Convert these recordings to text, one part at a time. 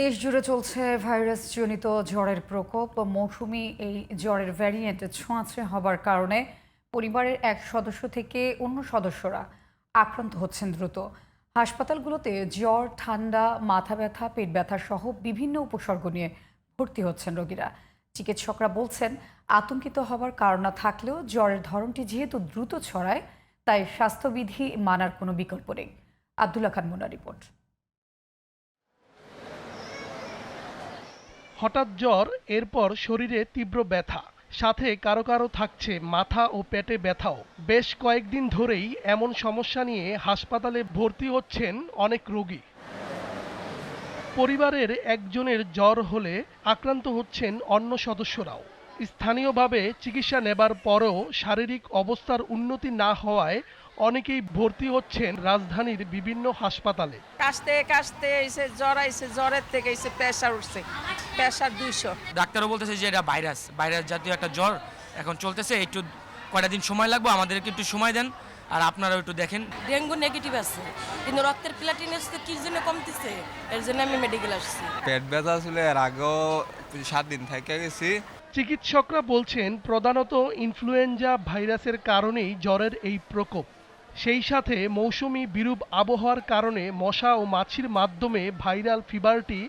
দেশ জুড়ে চলছে ভাইরাস জনিত জ্বরের প্রকোপ। মৌসুমি এই জ্বরের ভ্যারিয়েন্ট ছোঁয়াচে হবার কারণে পরিবারের এক সদস্য থেকে অন্য সদস্যরা আক্রান্ত হচ্ছেন দ্রুত। হাসপাতালগুলোতে জ্বর, ঠান্ডা, মাথা ব্যথা, পেট ব্যথা সহ বিভিন্ন উপসর্গ নিয়ে ভর্তি হচ্ছেন রোগীরা। চিকিৎসকরা বলছেন, আতঙ্কিত হবার কারণ না থাকলেও জ্বরের ধরনটি যেহেতু দ্রুত ছড়ায়, তাই স্বাস্থ্যবিধি মানার কোনো বিকল্প নেই। আব্দুল্লাহ খান মোনা রিপোর্ট। হঠাৎ জ্বর, এরপর শরীরে তীব্র ব্যথা। সাথে কারও কারও থাকছে মাথা ও পেটে ব্যথাও। বেশ কয়েকদিন ধরেই এমন সমস্যা নিয়ে হাসপাতালে ভর্তি হচ্ছেন অনেক রোগী। পরিবারের একজনের জ্বর হলে আক্রান্ত হচ্ছেন অন্য সদস্যরাও। স্থানীয়ভাবে চিকিৎসা নেবার পরেও শারীরিক অবস্থার উন্নতি না হওয়ায় অনেকেই ভর্তি হচ্ছেন রাজধানীর বিভিন্ন হাসপাতালে। কাশতে কাশতে এসে জ্বর আইসে জ্বরের থেকে এসে প্রেশার উঠছে। প্রেশার দুইশো। ডাক্তারও বলতেছে যে এটা ভাইরাস ভাইরাস জাতীয় একটা জ্বর। এখন চলতেছে একটু কয়টা দিন সময় লাগবে আমাদেরকে একটু সময় দেন আর আপনারাও একটু দেখেন। ডেঙ্গু নেগেটিভ আছে কিন্তু রক্তের প্লাটিনেস তো কি জন্য কমতেছে? এর জন্য আমি মেডিকেল আসছি। পেট ব্যথা ছিল এর আগেও সাত দিন থেকে গেছি। চিকিৎসকরা বলছেন প্রধানত ইনফ্লুয়েঞ্জা ভাইরাসের কারণেই জ্বরের এই প্রকোপ। সেই সাথে মৌসুমি বিরূপ আবহাওয়ার কারণে মশা ও মাছির মাধ্যমে ভাইরাল ফিভারটি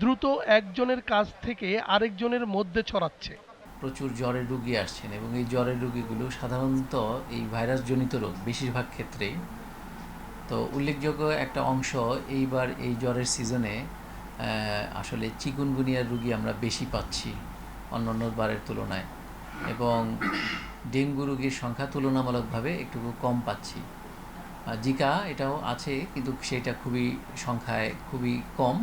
দ্রুত একজনের কাছ থেকে আরেকজনের মধ্যে ছড়াচ্ছে। প্রচুর জ্বরের রুগী আসছেন এবং এই জ্বরের রুগীগুলো সাধারণত এই ভাইরাসজনিত রোগ বেশিরভাগ ক্ষেত্রেই তো উল্লেখযোগ্য একটা অংশ এইবার এই জ্বরের সিজনে আসলে চিকুনগুনিয়ার রুগী আমরা বেশি পাচ্ছি অন্যান্য বারের তুলনায়। এবং ডেঙ্গু রুগীর সংখ্যা তুলনামূলকভাবে একটু কম পাচ্ছি। জিকা এটাও আছে, কিন্তু সেটা খুবই সংখ্যায় খুবই কম।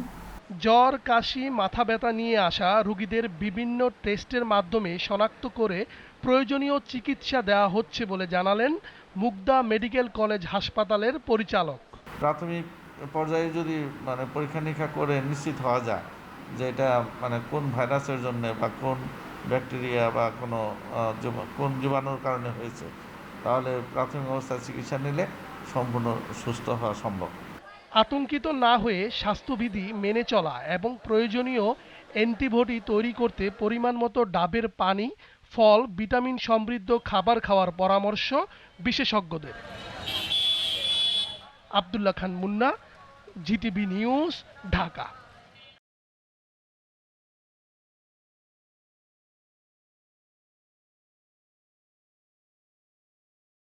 জ্বর, কাশি, মাথা ব্যথা নিয়ে আসা রোগীদের বিভিন্ন টেস্টের মাধ্যমে শনাক্ত করে প্রয়োজনীয় চিকিৎসা দেওয়া হচ্ছে বলে জানালেন মুগদা মেডিকেল কলেজ হাসপাতালের পরিচালক। প্রাথমিক পর্যায়ে যদি মানে পরীক্ষা নিরীক্ষা করে নিশ্চিত হওয়া যায় যে এটা মানে কোন ভাইরাসের জন্য বা কোন ব্যাকটেরিয়া বা কোনো কোন জীবাণুর কারণে হয়েছে, তাহলে প্রাথমিক অবস্থায় চিকিৎসা নিলে সম্পূর্ণ সুস্থ হওয়া সম্ভব। আতঙ্কিত না হয়ে স্বাস্থ্যবিধি মেনে চলা এবং প্রয়োজনীয় অ্যান্টিবডি তৈরি করতে পরিমাণ মতো ডাবের পানি, ফল, ভিটামিন সমৃদ্ধ খাবার খাওয়ার পরামর্শ বিশেষজ্ঞদের। Abdullah Khan Munna, GTV news, Dhaka.